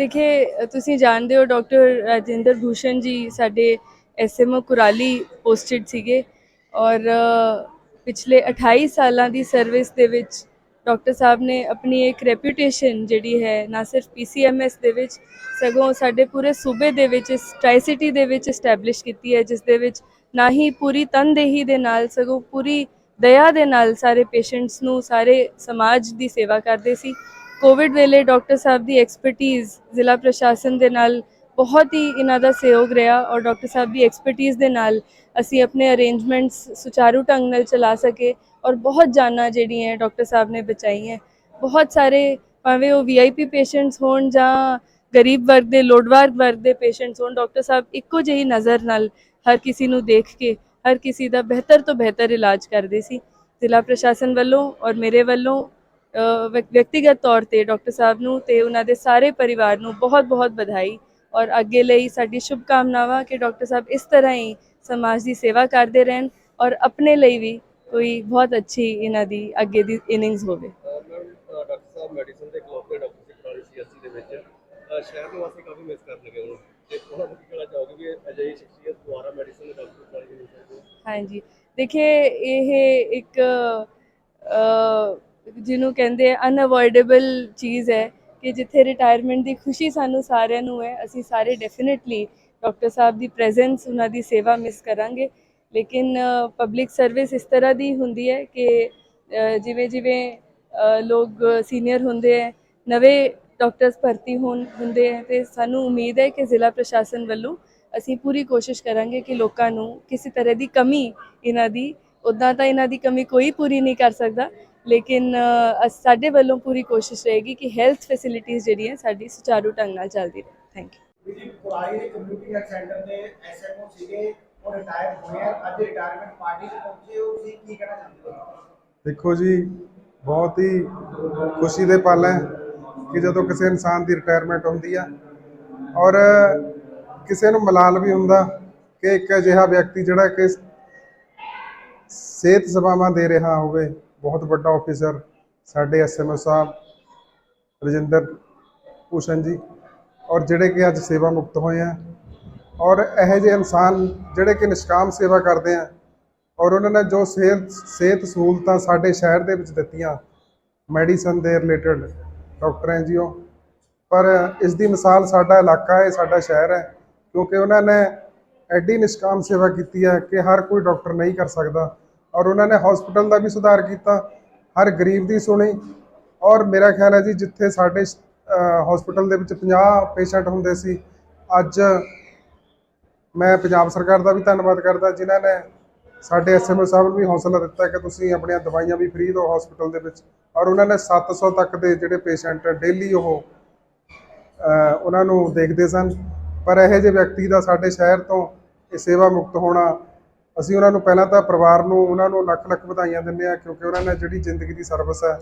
ਦੇਖੇ, ਤੁਸੀਂ ਜਾਣਦੇ ਹੋ ਡਾਕਟਰ ਰਾਜਿੰਦਰ ਭੂਸ਼ਣ ਜੀ ਸਾਡੇ ਐਸਐਮਓ ਕੁਰਾਲੀ ਪੋਸਟਡ ਸੀਗੇ ਔਰ ਪਿਛਲੇ 28 ਸਾਲਾਂ ਦੀ ਸਰਵਿਸ ਦੇ ਵਿੱਚ ਡਾਕਟਰ ਸਾਹਿਬ ਨੇ ਆਪਣੀ ਇੱਕ ਰੈਪਿਊਟੇਸ਼ਨ ਜਿਹੜੀ ਹੈ, ਨਾ ਸਿਰਫ ਪੀਸੀਐਮਐਸ ਦੇ ਵਿੱਚ, ਸਗੋਂ ਸਾਡੇ ਪੂਰੇ ਸੂਬੇ ਦੇ ਵਿੱਚ, ਇਸ ਟ੍ਰਾਈ ਸਿਟੀ ਦੇ ਵਿੱਚ ਐਸਟੈਬਲਿਸ਼ ਕੀਤੀ ਹੈ, ਜਿਸ ਦੇ ਵਿੱਚ ਨਾ ਹੀ ਪੂਰੀ ਤਨਦੇਹੀ ਦੇ ਨਾਲ, ਸਗੋਂ ਪੂਰੀ ਦਇਆ ਦੇ ਨਾਲ ਸਾਰੇ ਪੇਸ਼ੈਂਟਸ ਨੂੰ, ਸਾਰੇ ਸਮਾਜ ਦੀ ਸੇਵਾ ਕਰਦੇ ਸੀ। ਕੋਵਿਡ ਵੇਲੇ ਡਾਕਟਰ ਸਾਹਿਬ ਦੀ ਐਕਸਪਰਟਿਜ਼ ਜ਼ਿਲ੍ਹਾ ਪ੍ਰਸ਼ਾਸਨ ਦੇ ਨਾਲ ਬਹੁਤ ਹੀ ਇਹਨਾਂ ਦਾ ਸਹਿਯੋਗ ਰਿਹਾ ਔਰ ਡਾਕਟਰ ਸਾਹਿਬ ਦੀ ਐਕਸਪਰਟਿਜ਼ ਦੇ ਨਾਲ ਅਸੀਂ ਆਪਣੇ ਅਰੇਂਜਮੈਂਟਸ ਸੁਚਾਰੂ ਢੰਗ ਨਾਲ ਚਲਾ ਸਕੇ ਔਰ ਬਹੁਤ ਜਾਨਾਂ ਜਿਹੜੀਆਂ ਡਾਕਟਰ ਸਾਹਿਬ ਨੇ ਬਚਾਈਆਂ। ਬਹੁਤ ਸਾਰੇ ਭਾਵੇਂ ਉਹ ਵੀਆਈਪੀ ਪੇਸ਼ੈਂਟਸ ਹੋਣ ਜਾਂ ਗਰੀਬ ਵਰਗ ਦੇ ਲੋੜਵਾਰ ਵਰਗ ਦੇ ਪੇਸ਼ੈਂਟਸ ਹੋਣ ਡਾਕਟਰ ਸਾਹਿਬ ਇੱਕੋ ਜਿਹੀ ਨਜ਼ਰ ਨਾਲ ਹਰ ਕਿਸੇ ਨੂੰ ਦੇਖ ਕੇ, ਹਰ ਕਿਸੇ ਦਾ ਬਿਹਤਰ ਤੋਂ ਬਿਹਤਰ ਇਲਾਜ ਕਰਦੇ ਸੀ। ਜ਼ਿਲ੍ਹਾ ਪ੍ਰਸ਼ਾਸਨ ਵੱਲੋਂ ਔਰ ਮੇਰੇ ਵੱਲੋਂ ਵਿਅਕਤੀਗਤ ਤੌਰ ਤੇ ਡਾਕਟਰ ਸਾਹਿਬ ਨੂੰ ਤੇ ਉਹਨਾਂ ਦੇ ਸਾਰੇ ਪਰਿਵਾਰ ਨੂੰ ਬਹੁਤ-ਬਹੁਤ ਵਧਾਈ ਔਰ ਅੱਗੇ ਲਈ ਸਾਡੀ ਸ਼ੁਭ ਕਾਮਨਾਵਾਂ ਕਿ ਡਾਕਟਰ ਸਾਹਿਬ ਇਸ ਤਰ੍ਹਾਂ ਹੀ ਸਮਾਜ ਦੀ ਸੇਵਾ ਕਰਦੇ ਰਹਿਣ ਔਰ ਆਪਣੇ ਲਈ ਵੀ ਕੋਈ ਬਹੁਤ ਅੱਛੀ ਇਹਨਾਂ ਦੀ ਅੱਗੇ ਦੀ ਇਨਿੰਗਸ ਹੋਵੇ। ਮੈਮ ਡਾਕਟਰ ਸਾਹਿਬ ਮੈਡੀਸਨ ਦੇ ਖਿਲਾਫ ਡਾਕਟਰ ਸੀ ਪੁਰਾਣੀ ਸੀਐਸਸੀ ਦੇ ਵਿੱਚ। ਅਹ, ਸ਼ਹਿਰ ਨਿਵਾਸੀ ਕਾਫੀ ਮਿਸ ਕਰਨ ਲੱਗੇ ਉਹਨੂੰ ਤੇ ਉਹਨਾਂ ਨੂੰ ਕੀ ਕਹਿਣਾ ਚਾਹੋਗੇ ਵੀ ਅਜਿਹੀ ਸ਼ਖਸੀਅਤ ਦੁਆਰਾ ਮੈਡੀਸਨ ਦੇ ਡਾਕਟਰ ਪੁਰਾਣੀ ਨਹੀਂ ਮਿਲ ਸਕਦੀ ਹਾਂਜੀ। ਦੇਖਿਏ ਇਹ ਇੱਕ ਜਿਹਨੂੰ ਕਹਿੰਦੇ ਅਨਅਵੋਇਡੇਬਲ ਚੀਜ਼ ਹੈ ਕਿ ਜਿੱਥੇ ਰਿਟਾਇਰਮੈਂਟ ਦੀ ਖੁਸ਼ੀ ਸਾਨੂੰ ਸਾਰਿਆਂ ਨੂੰ ਹੈ, ਅਸੀਂ ਸਾਰੇ ਡੈਫੀਨਿਟਲੀ ਡਾਕਟਰ ਸਾਹਿਬ ਦੀ ਪ੍ਰੈਜ਼ੈਂਸ ਉਹਨਾਂ ਦੀ ਸੇਵਾ ਮਿਸ ਕਰਾਂਗੇ। ਲੇਕਿਨ ਪਬਲਿਕ ਸਰਵਿਸ ਇਸ ਤਰ੍ਹਾਂ ਦੀ ਹੁੰਦੀ ਹੈ ਕਿ ਜਿਵੇਂ ਜਿਵੇਂ ਲੋਕ ਸੀਨੀਅਰ ਹੁੰਦੇ ਹੈ, ਨਵੇਂ ਡਾਕਟਰਸ ਭਰਤੀ ਹੋਣ, ਹੁੰਦੇ ਹੈ, ਤੇ ਸਾਨੂੰ ਉਮੀਦ ਹੈ ਕਿ ਜ਼ਿਲ੍ਹਾ ਪ੍ਰਸ਼ਾਸਨ ਵੱਲੋਂ ਅਸੀਂ ਪੂਰੀ ਕੋਸ਼ਿਸ਼ ਕਰਾਂਗੇ ਕਿ ਲੋਕਾਂ ਨੂੰ ਕਿਸੇ ਤਰ੍ਹਾਂ ਦੀ ਕਮੀ ਇਹਨਾਂ ਦੀ ਉਦਾਂ ਤਾਂ ਇਹਨਾਂ ਦੀ ਕਮੀ ਕੋਈ ਪੂਰੀ ਨਹੀਂ ਕਰ ਸਕਦਾ ਲੇਕਿਨ ਸਾਡੇ ਵੱਲੋਂ ਪੂਰੀ ਕੋਸ਼ਿਸ਼ ਰਹੇਗੀ ਕਿ ਹੈਲਥ ਫੈਸਿਲਿਟੀਆਂ ਜਿਹੜੀਆਂ ਸਾਡੀ ਸੁਚਾਰੂ ਢੰਗ ਨਾਲ ਚੱਲਦੀ ਰਹੇ। ਥੈਂਕ ਯੂ ਜੀ ਪੁਰਾਣੀ ਦੇ ਕਮਿਊਨਿਟੀ ਹੈਲਥ ਸੈਂਟਰ ਦੇ ਐਸਐਮਓ ਸੀਗੇ ਉਹ ਰਿਟਾਇਰ ਹੋਏ ਆ ਅੱਜ ਰਿਟਾਇਰਮੈਂਟ ਪਾਰਟੀ 'ਚ ਪਹੁੰਚੇ ਹੋ ਤੁਸੀਂ ਕੀ ਕਹਿਣਾ ਚਾਹੁੰਦੇ ਹੋ? ਦੇਖੋ ਜੀ ਬਹੁਤ ਹੀ ਖੁਸ਼ੀ ਦੇ ਪਲ ਹੈ ਕਿ ਜਦੋਂ ਕਿਸੇ ਇਨਸਾਨ ਦੀ ਰਿਟਾਇਰਮੈਂਟ ਹੁੰਦੀ ਆ ਔਰ ਕਿਸੇ ਨੂੰ ਮਲਾਲ ਵੀ ਹੁੰਦਾ ਕਿ ਇੱਕ ਅਜਿਹਾ ਵਿਅਕਤੀ ਜਿਹੜਾ ਕਿ ਸਿਹਤ ਸੇਵਾਵਾਂ ਦੇ ਰਿਹਾ ਹੋਵੇ ਬਹੁਤ ਵੱਡਾ ਆਫੀਸਰ ਸਾਡੇ ਐਸਐਮਓ ਸਾਹਿਬ, ਰਜਿੰਦਰ ਭੂਸ਼ਣ ਜੀ ਔਰ ਜਿਹੜੇ ਕਿ ਅੱਜ ਸੇਵਾ ਮੁਕਤ ਹੋਏ ਆ ਔਰ ਇਹੋ ਜਿਹੇ ਇਨਸਾਨ ਜਿਹੜੇ ਕਿ ਨਿਸ਼ਕਾਮ ਸੇਵਾ ਕਰਦੇ ਆ ਔਰ ਉਹਨਾਂ ਨੇ ਜੋ ਸਿਹਤ ਸਿਹਤ ਸਹੂਲਤਾਂ ਸਾਡੇ ਸ਼ਹਿਰ ਦੇ ਵਿੱਚ ਦਿੱਤੀਆਂ ਮੈਡੀਸਨ ਦੇ ਰਿਲੇਟਡ ਡਾਕਟਰ ਐਨ ਜੀ ਉਹ ਪਰ ਇਸ ਦੀ ਮਿਸਾਲ ਸਾਡਾ ਇਲਾਕਾ ਹੈ, ਸਾਡਾ ਸ਼ਹਿਰ ਹੈ, ਕਿਉਂਕਿ ਉਹਨਾਂ ਨੇ ਐਡੀ ਨਿਸ਼ਕਾਮ ਸੇਵਾ ਕੀਤੀ ਹੈ ਕਿ ਹਰ ਕੋਈ ਡਾਕਟਰ ਨਹੀਂ ਕਰ ਸਕਦਾ। ਔਰ ਉਹਨਾਂ ਨੇ ਹਸਪੀਟਲ ਦਾ ਵੀ ਸੁਧਾਰ ਕੀਤਾ, ਹਰ ਗਰੀਬ ਦੀ ਸੁਣੀ। ਔਰ ਮੇਰਾ ਖਿਆਲ ਹੈ ਜੀ, ਜਿੱਥੇ ਸਾਡੇ ਹਸਪੀਟਲ ਦੇ ਵਿੱਚ 50 ਪੇਸ਼ੈਂਟ ਹੁੰਦੇ ਸੀ, ਅੱਜ ਮੈਂ ਪੰਜਾਬ ਸਰਕਾਰ ਦਾ ਵੀ ਧੰਨਵਾਦ ਕਰਦਾ, ਜਿਨ੍ਹਾਂ ਨੇ ਸਾਡੇ ਐਸਐਮਓ ਸਾਹਿਬ ਨੂੰ ਵੀ ਹੌਸਲਾ ਦਿੱਤਾ ਕਿ ਤੁਸੀਂ ਆਪਣੀਆਂ ਦਵਾਈਆਂ ਵੀ ਫ੍ਰੀ ਦਿਓ ਹਸਪੀਟਲ ਦੇ ਵਿੱਚ। ਔਰ ਉਹਨਾਂ ਨੇ 700 ਤੱਕ ਦੇ ਜਿਹੜੇ ਪੇਸ਼ੈਂਟ ਡੇਲੀ ਉਹ ਉਹਨਾਂ ਨੂੰ ਦੇਖਦੇ ਸਨ। ਪਰ ਇਹੋ ਜਿਹੇ ਵਿਅਕਤੀ ਦਾ ਸਾਡੇ ਸ਼ਹਿਰ ਤੋਂ ਇਹ ਸੇਵਾ ਮੁਕਤ ਹੋਣਾ ਅਸੀਂ ਉਹਨਾਂ ਨੂੰ ਪਹਿਲਾਂ ਤਾਂ ਪਰਿਵਾਰ ਨੂੰ ਉਹਨਾਂ ਨੂੰ ਲੱਖ ਲੱਖ ਵਧਾਈਆਂ ਦਿੰਦੇ ਆ ਕਿਉਂਕਿ ਉਹਨਾਂ ਨੇ ਜਿਹੜੀ ਜ਼ਿੰਦਗੀ ਦੀ ਸਰਵਿਸ ਹੈ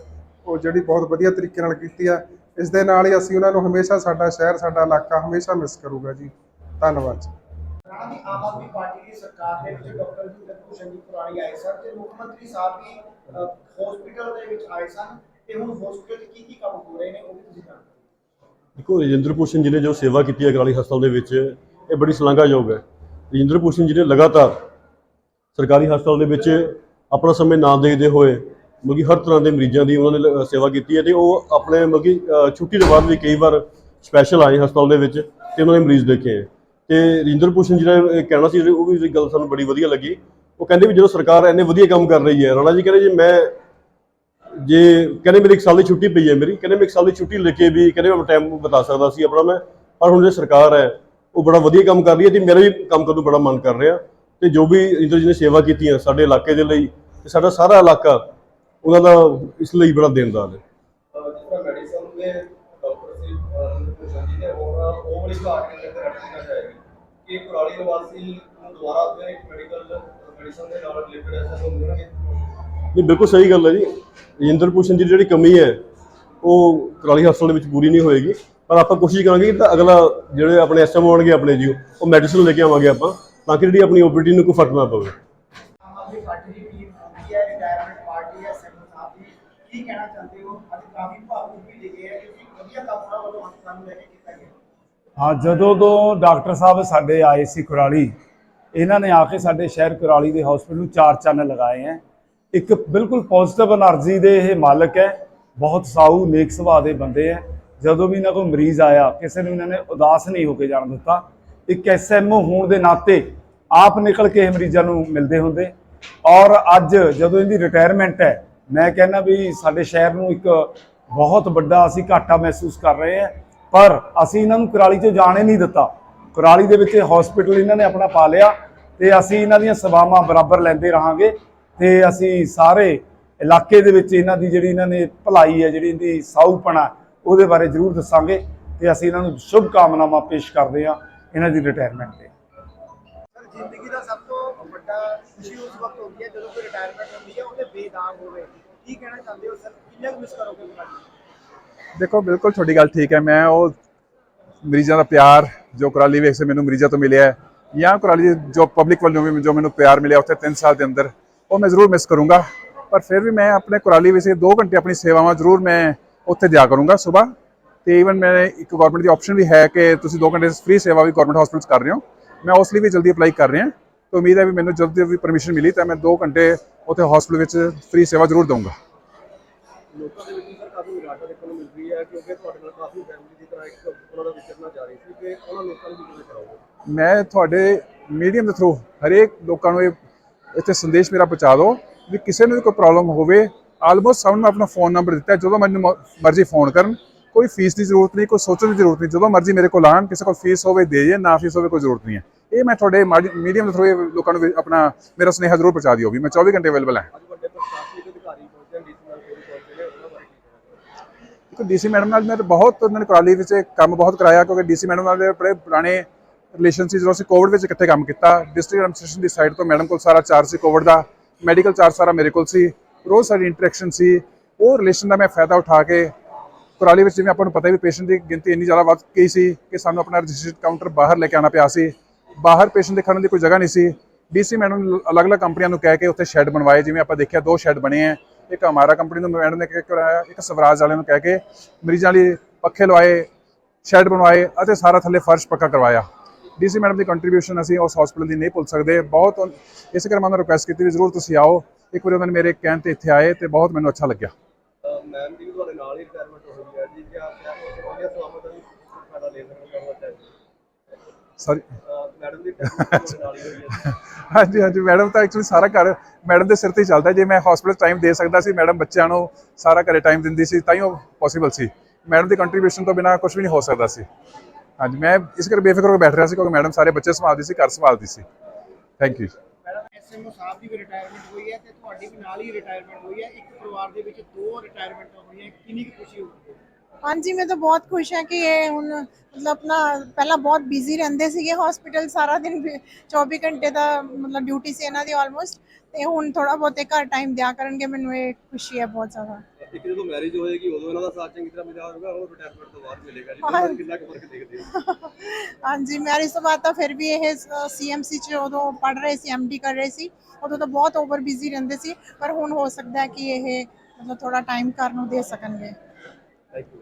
ਉਹ ਜਿਹੜੀ ਬਹੁਤ ਵਧੀਆ ਤਰੀਕੇ ਨਾਲ ਕੀਤੀ ਆ ਇਸ ਦੇ ਨਾਲ ਹੀ ਅਸੀਂ ਉਹਨਾਂ ਨੂੰ ਹਮੇਸ਼ਾ ਸਾਡਾ ਸ਼ਹਿਰ ਸਾਡਾ ਇਲਾਕਾ ਹਮੇਸ਼ਾ ਮਿਸ ਕਰੂਗਾ ਜੀ। ਧੰਨਵਾਦ ਜੀ। ਰਾਣਾ ਦੀ ਆਮ ਆਦਮੀ ਪਾਰਟੀ ਦੀ ਸਰਕਾਰ ਦੇ ਵਿੱਚ ਡਾਕਟਰ ਜੀ ਭੂਸ਼ਣ ਜੀ ਪੁਰਾਣੀ ਆਏ ਸਨ ਤੇ ਮੁੱਖ ਮੰਤਰੀ ਸਾਹਿਬ ਵੀ ਹਸਪੀਟਲ ਦੇ ਵਿੱਚ ਆਏ ਸਨ ਤੇ ਹੁਣ ਹਸਪੀਟਲ 'ਚ ਕੀ ਕੀ ਕੰਮ ਹੋ ਰਹੇ ਨੇ ਉਹ ਵੀ ਤੁਸੀਂ ਜਾਣਦੇ ਹੋ। ਦੇਖੋ ਰਜਿੰਦਰ ਭੂਸ਼ਣ ਜੀ ਨੇ ਜੋ ਸੇਵਾ ਕੀਤੀ ਹੈ ਕਰਾਲੀ ਹਸਪਤਾਲ ਦੇ ਵਿੱਚ ਇਹ ਬੜੀ ਸ਼ਲਾਘਾਯੋਗ ਹੈ। ਰਜਿੰਦਰ ਭੂਸ਼ਣ ਜੀ ਨੇ ਲਗਾਤਾਰ ਸਰਕਾਰੀ ਹਸਪਤਾਲ ਦੇ ਵਿੱਚ ਆਪਣਾ ਸਮੇਂ ਨਾ ਦੇਖਦੇ ਹੋਏ, ਮਤਲਬ ਕਿ ਹਰ ਤਰ੍ਹਾਂ ਦੇ ਮਰੀਜ਼ਾਂ ਦੀ ਉਹਨਾਂ ਨੇ ਸੇਵਾ ਕੀਤੀ ਹੈ ਤੇ ਉਹ ਆਪਣੇ ਮਤਲਬ ਕਿ ਛੁੱਟੀ ਤੋਂ ਬਾਅਦ ਵੀ ਕਈ ਵਾਰ ਸਪੈਸ਼ਲ ਆਏ ਹਸਪਤਾਲ ਦੇ ਵਿੱਚ ਤੇ ਉਹਨਾਂ ਨੇ ਮਰੀਜ਼ ਦੇਖੇ ਹੈ। ਤੇ ਰਜਿੰਦਰ ਭੂਸ਼ਣ ਜੀ ਨੇ ਕਹਿਣਾ ਸੀ, ਉਹ ਵੀ ਗੱਲ ਸਾਨੂੰ ਬੜੀ ਵਧੀਆ ਲੱਗੀ। ਉਹ ਕਹਿੰਦੇ ਵੀ ਜਦੋਂ ਸਰਕਾਰ ਇੰਨੇ ਵਧੀਆ ਕੰਮ ਕਰ ਰਹੀ ਹੈ, ਰਾਣਾ ਜੀ ਕਹਿੰਦੇ ਜੀ ਮੈਂ ਜੇ, ਕਹਿੰਦੇ ਮੇਰੇ ਇੱਕ ਸਾਲ ਦੀ ਛੁੱਟੀ ਪਈ ਹੈ ਮੇਰੀ, ਕਹਿੰਦੇ ਮੈਂ ਇੱਕ ਸਾਲ ਦੀ ਛੁੱਟੀ ਲੈ ਕੇ ਵੀ ਕਹਿੰਦੇ ਮੈਂ ਟਾਈਮ ਬਤਾ ਸਕਦਾ ਸੀ ਆਪਣਾ ਮੈਂ, ਪਰ ਹੁਣ ਜੇ ਸਰਕਾਰ ਹੈ, ਉਹ ਬੜਾ ਵਧੀਆ ਕੰਮ ਕਰ ਰਹੀ ਹੈ ਤੇ ਮੇਰਾ ਵੀ ਕੰਮ ਕਰਨ ਨੂੰ ਬੜਾ ਮਨ ਕਰ ਰਿਹਾ। ਤੇ ਜੋ ਵੀ ਇੰਦਰ ਜੀ ਨੇ ਸੇਵਾ ਕੀਤੀ ਹੈ ਸਾਡੇ ਇਲਾਕੇ ਦੇ ਲਈ ਤੇ ਸਾਡਾ ਸਾਰਾ ਇਲਾਕਾ ਉਹਨਾਂ ਦਾ ਇਸ ਲਈ ਬੜਾ ਦੇਣਦਾਰ ਹੈ। ਅਹ, ਜਿਸ ਤਰ੍ਹਾਂ ਮੈਡੀਸਨ ਦੇ ਡਾਕਟਰ ਸੀ ਅਹ, ਭੂਸ਼ਣ ਜੀ ਨੇ ਉਹ ਉਹ ਵਾਲੀ ਭਾਗ ਦੇ ਅੰਦਰ ਰੱਖਣਾ ਚਾਹੀਦੀ ਕਿ ਪੁਰਾਣੀ ਨਿਵਾਸੀ ਨੂੰ ਦੁਬਾਰਾ ਫਿਰ ਇੱਕ ਮੈਡੀਕਲ ਮੈਡੀਸਨ ਦੇ ਨਾਲ ਰਿਲੇਟਡ ਐਸਾ ਮਿਲਣਗੇ ਨਹੀਂ ਬਿਲਕੁਲ ਸਹੀ ਗੱਲ ਹੈ ਜੀ। ਰਜਿੰਦਰ ਭੂਸ਼ਣ ਜੀ ਦੀ ਜਿਹੜੀ ਕਮੀ ਹੈ ਉਹ ਕਰਾਲੀ ਹਸਪਤਾਲ ਦੇ ਵਿੱਚ ਪੂਰੀ ਨਹੀਂ ਹੋਏਗੀ। ਪਰ ਆਪਾਂ ਕੋਸ਼ਿਸ਼ ਕਰਾਂਗੇ ਕਿ ਤਾਂ ਅਗਲਾ ਜਿਹੜੇ ਆਪਣੇ ਐਸਐਮ ਆਉਣਗੇ ਆਪਣੇ ਜੀ ਉਹ ਮੈਡੀਸਨ ਲੈ ਕੇ ਆਵਾਂਗੇ ਆਪਾਂ। ਤਾਂ ਕਿ ਜਿਹੜੀ ਆਪਣੀ ਓਪਰਟੀ ਨੂੰ ਕੋਈ ਫ਼ਰਕ ਨਾ ਪਵੇ। ਹਾਂ ਜਦੋਂ ਤੋਂ ਡਾਕਟਰ ਸਾਹਿਬ ਸਾਡੇ ਆਏ ਸੀ ਕੁਰਾਲੀ ਇਹਨਾਂ ਨੇ ਆ ਕੇ ਸਾਡੇ ਸ਼ਹਿਰ ਕੁਰਾਲੀ ਦੇ ਹਸਪੀਟਲ ਨੂੰ ਚਾਰ ਚੰਨ ਲਗਾਏ ਹੈ। ਇੱਕ ਬਿਲਕੁਲ ਪੋਜ਼ਿਟਿਵ એનર્ਜੀ ਦੇ ਇਹ ਮਾਲਕ ਹੈ ਬਹੁਤ ਸਾਊ ਨੇਕ ਸੁਭਾਅ ਦੇ ਬੰਦੇ ਹੈ। ਜਦੋਂ ਵੀ ਇਹਨਾਂ ਕੋਲ ਮਰੀਜ਼ ਆਇਆ ਕਿਸੇ ਨੂੰ ਇਹਨਾਂ ਨੇ ਉਦਾਸ ਨਹੀਂ ਹੋ ਕੇ ਜਾਣ ਦਿੱਤਾ। ਇੱਕ ਐਸਐਮਓ ਹੋਣ ਦੇ ਨਾਤੇ ਆਪ ਨਿਕਲ ਕੇ ਇਹ ਮਰੀਜ਼ਾਂ ਨੂੰ ਮਿਲਦੇ ਹੁੰਦੇ। ਔਰ ਅੱਜ ਜਦੋਂ ਇਹਦੀ ਰਿਟਾਇਰਮੈਂਟ ਹੈ, ਮੈਂ ਕਹਿੰਦਾ ਵੀ ਸਾਡੇ ਸ਼ਹਿਰ ਨੂੰ ਇੱਕ ਬਹੁਤ ਵੱਡਾ ਅਸੀਂ ਘਾਟਾ ਮਹਿਸੂਸ ਕਰ ਰਹੇ ਹਾਂ। ਪਰ ਅਸੀਂ ਇਹਨਾਂ ਨੂੰ ਕੁਰਾਲੀ 'ਚ ਜਾਣੇ ਨਹੀਂ ਦਿੱਤਾ। ਕੁਰਾਲੀ ਦੇ ਵਿੱਚ ਹਸਪੀਟਲ ਇਹਨਾਂ ਨੇ ਆਪਣਾ ਪਾ ਲਿਆ ਤੇ ਅਸੀਂ ਇਹਨਾਂ ਦੀਆਂ ਸੇਵਾਵਾਂ ਬਰਾਬਰ ਲੈਂਦੇ ਰਹਾਂਗੇ ਤੇ ਅਸੀਂ ਸਾਰੇ ਇਲਾਕੇ ਦੇ ਵਿੱਚ ਇਹਨਾਂ ਦੀ ਜਿਹੜੀ ਇਹਨਾਂ ਨੇ ਭਲਾਈ ਹੈ, ਜਿਹੜੀ ਇਹਦੀ ਸਾਊਪਣਾ, ਉਹਦੇ ਬਾਰੇ ਜ਼ਰੂਰ ਦੱਸਾਂਗੇ ਤੇ ਅਸੀਂ ਇਹਨਾਂ ਨੂੰ ਸ਼ੁਭ ਕਾਮਨਾਵਾਂ ਪੇਸ਼ ਕਰਦੇ ਹਾਂ ਇਹਨਾਂ ਦੀ ਰਿਟਾਇਰਮੈਂਟ ਤੇ। ਜ਼ਿੰਦਗੀ ਦਾ ਸਭ ਤੋਂ ਵੱਡਾ ਖੁਸ਼ੀ ਉਸ ਵਕਤ ਹੁੰਦੀ ਹੈ ਜਦੋਂ ਕੋਈ ਰਿਟਾਇਰਮੈਂਟ ਹੁੰਦੀ ਹੈ, ਉਹਦੇ ਬੇਦਾਗ ਹੋਵੇ। ਕੀ ਕਹਿਣਾ ਚਾਹੁੰਦੇ ਹੋ ਸਰ? ਕਿੰਨਾ ਮਿਸ ਕਰੋਗੇ ਪੁਰਾਣੀ ਦੇਖੋ, ਬਿਲਕੁਲ ਤੁਹਾਡੀ ਗੱਲ ਠੀਕ ਹੈ। ਮੈਂ ਉਹ ਮਰੀਜ਼ਾਂ ਦਾ ਪਿਆਰ ਜੋ ਕੁਰਾਲੀ ਵੇਖ ਸੇ ਮੈਨੂੰ ਮਰੀਜ਼ਾਂ ਤੋਂ ਮਿਲਿਆ ਜਾਂ ਕੁਰਾਲੀ ਜੋ ਪਬਲਿਕ ਵੱਲੋਂ ਵੀ ਜੋ ਮੈਨੂੰ ਪਿਆਰ ਮਿਲਿਆ ਉੱਥੇ 3 ਸਾਲ ਦੇ ਅੰਦਰ, ਉਹ ਮੈਂ ਜ਼ਰੂਰ ਮਿਸ ਕਰੂੰਗਾ। ਪਰ ਫਿਰ ਵੀ ਮੈਂ ਆਪਣੇ ਕੁਰਾਲੀ ਵਿੱਚ 2 ਘੰਟੇ ਆਪਣੀ ਸੇਵਾਵਾਂ ਜ਼ਰੂਰ ਮੈਂ ਉੱਥੇ ਦਿਆ ਕਰੂੰਗਾ ਸਵੇਰ ਤੇ ਈਵਨ ਮੈਂ ਇੱਕ ਗਵਰਨਮੈਂਟ ਦੀ ਆਪਸ਼ਨ ਵੀ ਹੈ ਕਿ ਤੁਸੀਂ 2 ਘੰਟੇ ਫ੍ਰੀ ਸੇਵਾ ਵੀ ਗਵਰਨਮੈਂਟ ਹਸਪੀਟਲ ਕਰ ਰਹੇ ਹੋ। ਮੈਂ ਉਸ ਲਈ ਵੀ ਜਲਦੀ ਅਪਲਾਈ ਕਰ ਰਿਹਾ ਤਾਂ ਉਮੀਦ ਹੈ ਵੀ ਮੈਨੂੰ ਜਲਦੀ ਵੀ ਪਰਮਿਸ਼ਨ ਮਿਲੀ ਤਾਂ ਮੈਂ 2 ਘੰਟੇ ਉੱਥੇ ਹਸਪੀਟਲ ਵਿੱਚ ਫ੍ਰੀ ਸੇਵਾ ਜ਼ਰੂਰ ਦਊਂਗਾ। ਲੋਕਾਂ ਦੇ ਵਿੱਚ ਸਰ ਕਾਫੀ ਨਿਰਾਸ਼ਾ ਦੇਖਣ ਨੂੰ ਮਿਲ ਰਹੀ ਹੈ ਕਿਉਂਕਿ ਤੁਹਾਡੇ ਨਾਲ ਕਾਫੀ ਫੈਮਿਲੀ ਦੀ ਤਰ੍ਹਾਂ ਇੱਕ ਉਹਨਾਂ ਦਾ ਵਿਚਰਨਾ ਜਾ ਰਹੀ ਸੀ ਕਿ ਉਹਨਾਂ ਲੋਕਾਂ ਨੂੰ ਵੀ ਕਿਵੇਂ ਕਰਾਓਗੇ ਮੈਂ ਤੁਹਾਡੇ ਮੀਡੀਅਮ ਦੇ ਥਰੂ ਹਰੇਕ ਲੋਕਾਂ ਨੂੰ ਇਹ ਇੱਥੇ ਸੰਦੇਸ਼ ਮੇਰਾ ਪਹੁੰਚਾ ਦਿਓ ਵੀ ਕਿਸੇ ਨੂੰ ਵੀ ਕੋਈ ਪ੍ਰੋਬਲਮ ਹੋਵੇ ਆਲਮੋਸਟ ਸਭ ਨੂੰ ਮੈਂ ਆਪਣਾ ਫੋਨ ਨੰਬਰ ਦਿੱਤਾ ਜਦੋਂ ਮੈਨੂੰ ਮਰਜ਼ੀ ਫੋਨ ਕਰਨ। ਕੋਈ ਫੀਸ ਦੀ ਜ਼ਰੂਰਤ ਨਹੀਂ, ਕੋਈ ਸੋਚਣ ਦੀ ਜ਼ਰੂਰਤ ਨਹੀਂ। ਜਦੋਂ ਮਰਜ਼ੀ ਮੇਰੇ ਕੋਲ ਆਉਣ, ਕਿਸੇ ਕੋਲ ਫੀਸ ਹੋਵੇ, ਦੇ ਜੇ, ਨਾ ਫੀਸ ਹੋਵੇ, ਕੋਈ ਜ਼ਰੂਰਤ ਨਹੀਂ ਹੈ। ਇਹ ਮੈਂ ਤੁਹਾਡੇ ਮੀਡੀਅਮ ਦੇ ਥਰੂ ਲੋਕਾਂ ਨੂੰ ਵੀ ਆਪਣਾ, ਮੇਰਾ ਸੁਨੇਹਾ ਜ਼ਰੂਰ ਪਹੁੰਚਾ ਦਿਓ ਵੀ। ਮੈਂ 24 ਘੰਟੇ ਅਵੇਲੇਬਲ ਹਾਂ। ਅੱਜ ਵੱਡੇ ਪ੍ਰਸ਼ਾਸਨਿਕ ਡੀਸੀ ਮੈਡਮ ਨਾਲ ਮੈਂ ਬਹੁਤ ਉਹਨਾਂ ਨੇ ਕੁਰਾਲੀ ਵਿੱਚ ਕੰਮ ਬਹੁਤ ਕਰਾਇਆ, ਕਿਉਂਕਿ ਡੀਸੀ ਮੈਡਮ ਨਾਲ ਦੇ ਬੜੇ ਪੁਰਾਣੇ ਰਿਲੇਸ਼ਨ ਸੀ। ਜਦੋਂ ਅਸੀਂ ਕੋਵਿਡ ਵਿੱਚ ਇਕੱਠੇ ਕੰਮ ਕੀਤਾ ਡਿਸਟ੍ਰਿਕਟ ਐਡਮਿਨਿਸਟ੍ਰੇਸ਼ਨ ਦੀ ਸਾਈਡ ਤੋਂ ਮੈਡਮ ਕੋਲ ਸਾਰਾ ਚਾਰਜ ਸੀ ਕੋਵਿਡ ਦਾ। ਮੈਡੀਕਲ ਚਾਰਜ ਸਾਰਾ ਮੇਰੇ ਕੋਲ ਸੀ। ਰੋਜ਼ ਸਾਡੀ ਇੰਟਰੈਕਸ਼ਨ ਸੀ। ਉਹ ਰਿਲੇਸ਼ਨ ਦਾ ਮੈਂ ਫਾਇਦਾ ਉਠਾ ਕੇ ਕੁਰਾਲੀ ਵਿੱਚ ਜਿਵੇਂ ਆਪਾਂ ਨੂੰ ਪਤਾ ਵੀ ਪੇਸ਼ੈਂਟ ਦੀ ਗਿਣਤੀ ਇੰਨੀ ਜ਼ਿਆਦਾ ਵੱਧ ਗਈ ਸੀ ਕਿ ਸਾਨੂੰ ਆਪਣਾ ਰਜਿਸਟਰਡ ਕਾਊਂਟਰ ਬਾਹਰ ਲੈ ਕੇ ਆਉਣਾ ਪਿਆ ਸੀ। ਬਾਹਰ ਪੇਸ਼ੈਂਟ ਦੇ ਖੜਨ ਦੀ ਕੋਈ ਜਗ੍ਹਾ ਨਹੀਂ ਸੀ। ਡੀਸੀ ਮੈਡਮ ਨੇ ਅਲੱਗ-ਅਲੱਗ ਕੰਪਨੀਆਂ ਨੂੰ ਕਹਿ ਕੇ ਉੱਥੇ ਸ਼ੈੱਡ ਬਣਵਾਏ। ਜਿਵੇਂ ਆਪਾਂ ਦੇਖਿਆ ਦੋ ਸ਼ੈੱਡ ਬਣੇ ਹੈ ਇੱਕ ਹਮਾਰਾ ਕੰਪਨੀ ਨੂੰ ਮੈਡਮ ਨੇ ਕਹਿ ਕੇ ਕਰਾਇਆ ਇੱਕ ਸਵਰਾਜ ਵਾਲਿਆਂ ਨੂੰ ਕਹਿ ਕੇ ਮਰੀਜ਼ਾਂ ਲਈ ਪੱਖੇ ਲਵਾਏ ਸ਼ੈੱਡ ਬਣਵਾਏ ਅਤੇ ਸਾਰਾ ਥੱਲੇ ਫਰਸ਼ ਪੱਕਾ ਕਰਵਾਇਆ। ਡੀਸੀ ਮੈਡਮ ਦੀ ਕੰਟਰੀਬਿਊਸ਼ਨ ਅਸੀਂ ਉਸ ਹਸਪੀਟਲ ਦੀ ਨਹੀਂ ਭੁੱਲ ਸਕਦੇ। ਬਹੁਤ ਇਸ ਕਰਕੇ ਮੈਂ ਉਹਨਾਂ ਰਿਕੁਐਸਟ ਕੀਤੀ ਵੀ ਜ਼ਰੂਰ ਤੁਸੀਂ ਆਓ। ਇੱਕ ਵਾਰੀ ਉਹਨਾਂ ਨੇ ਮੇਰੇ ਕਹਿਣ ਤੇ ਇੱਥੇ ਆਏ ਤੇ ਬਹੁਤ ਮੈਨੂੰ ਅੱਛਾ ਲੱਗਿਆ। ਮੈਮ ਦੀ ਤੁਹਾਡੇ ਨਾਲ ਹੀ ਰਿਟਾਇਰਮੈਂਟ ਹੋਈ ਹੈ ਜੀ ਕਿ ਆਪ ਉਹਦੀਆਂ ਸਵਾਮਤ ਦਾ ਵੀ ਫਾਇਦਾ ਲੈ ਸਕਦੇ ਹੋ ਚਾਹੀਦਾ ਸੌਰੀ ਮੈਡਮ ਦੀ ਹਾਂਜੀ ਹਾਂਜੀ ਮੈਡਮ ਤਾਂ ਐਕਚੁਅਲੀ ਸਾਰਾ ਘਰ ਮੈਡਮ ਦੇ ਸਿਰ ਤੇ ਚੱਲਦਾ। ਜੇ ਮੈਂ ਹਸਪੀਟਲ ਟਾਈਮ ਦੇ ਸਕਦਾ ਸੀ ਮੈਡਮ ਬੱਚਿਆਂ ਨੂੰ ਸਾਰਾ ਘਰੇ ਟਾਈਮ ਦਿੰਦੀ ਸੀ ਤਾਂ ਹੀ ਉਹ ਪੋਸੀਬਲ ਸੀ। ਮੈਡਮ ਦੀ ਕੰਟਰੀਬਿਊਸ਼ਨ ਤੋਂ ਬਿਨਾ ਕੁਝ ਵੀ ਨਹੀਂ ਹੋ ਸਕਦਾ ਸੀ। ਹਾਂਜੀ ਮੈਂ ਇਸ ਕਰਕੇ ਬੇਫਿਕਰ ਹੋ ਕੇ ਬੈਠ ਰਿਹਾ ਸੀ ਕਿਉਂਕਿ ਮੈਡਮ ਸਾਰੇ ਬੱਚੇ ਸੰਭਾਲਦੀ ਸੀ ਘਰ ਸੰਭਾਲਦੀ ਸੀ। ਥੈਂਕ ਯੂ ਮੈਡਮ ਐਸਐਮਓ ਸਾਹਿਬ ਦੀ ਵੀ ਰਿਟਾਇਰਮੈਂਟ ਹੋਈ ਹੈ ਤੇ ਤੁਹਾਡੀ ਵੀ ਨਾਲ ਹੀ ਰਿਟਾਇਰਮੈਂਟ ਹੋਈ ਹੈ। ਇੱਕ ਪਰਿਵਾਰ ਦੇ ਵਿੱਚ ਦੋ ਰਿਟਾਇਰਮੈਂਟਾਂ ਹੋਈਆਂ ਕਿੰਨੀ ਕੁ ਖੁਸ਼ੀ ਹੋਊਗੀ? ਹਾਂਜੀ ਮੈਂ ਤਾਂ ਬਹੁਤ ਖੁਸ਼ ਹਾਂ ਕਿ ਇਹ ਹੁਣ ਮਤਲਬ ਆਪਣਾ ਪਹਿਲਾਂ ਬਹੁਤ ਬਿਜ਼ੀ ਰਹਿੰਦੇ ਸੀਗੇ ਹਸਪੀਟਲ ਸਾਰਾ ਦਿਨ ਵੀ 24 ਘੰਟੇ ਦਾ ਮਤਲਬ ਡਿਊਟੀ ਸੀ ਇਹਨਾਂ ਦੀ ਆਲਮੋਸਟ ਤੇ ਹੁਣ ਥੋੜਾ ਬਹੁਤੇ ਘਰ ਟਾਈਮ ਦਿਆ ਕਰਨਗੇ ਮੈਨੂੰ ਇਹ ਖੁਸ਼ੀ ਹੈ ਬਹੁਤ ਜ਼ਿਆਦਾ। ਇੱਕ ਜਦੋਂ ਮੈਰਿਜ ਹੋਏਗੀ ਉਦੋਂ ਇਹਨਾਂ ਦਾ ਸਾਥ ਚੰਗੀ ਤਰ੍ਹਾਂ ਮਿਲਿਆ ਹੋਵੇਗਾ ਉਹ ਰਿਟਾਇਰਮੈਂਟ ਤੋਂ ਬਾਅਦ ਮਿਲੇਗਾ ਜੀ। ਦੋਨਾਂ 'ਚ ਕਿੰਨਾ ਕੁ ਫ਼ਰਕ ਦੇਖਦੇ ਹੋ? ਹਾਂਜੀ ਮੈਰਿਜ ਤੋਂ ਬਾਅਦ ਤਾਂ ਫਿਰ ਵੀ ਇਹ ਸੀਐਮਸੀ ਚ ਉਦੋਂ ਪੜ ਰਹੇ ਸੀ ਐਮਡੀ ਕਰ ਰਹੇ ਸੀ ਉਦੋਂ ਤਾਂ ਬਹੁਤ ਓਵਰ ਬਿਜ਼ੀ ਰਹਿੰਦੇ ਸੀ ਪਰ ਹੁਣ ਹੋ ਸਕਦਾ ਹੈ ਕਿ ਇਹ ਮਤਲਬ ਥੋੜਾ ਟਾਈਮ ਘਰ ਨੂੰ ਦੇ ਸਕਣਗੇ। Thank you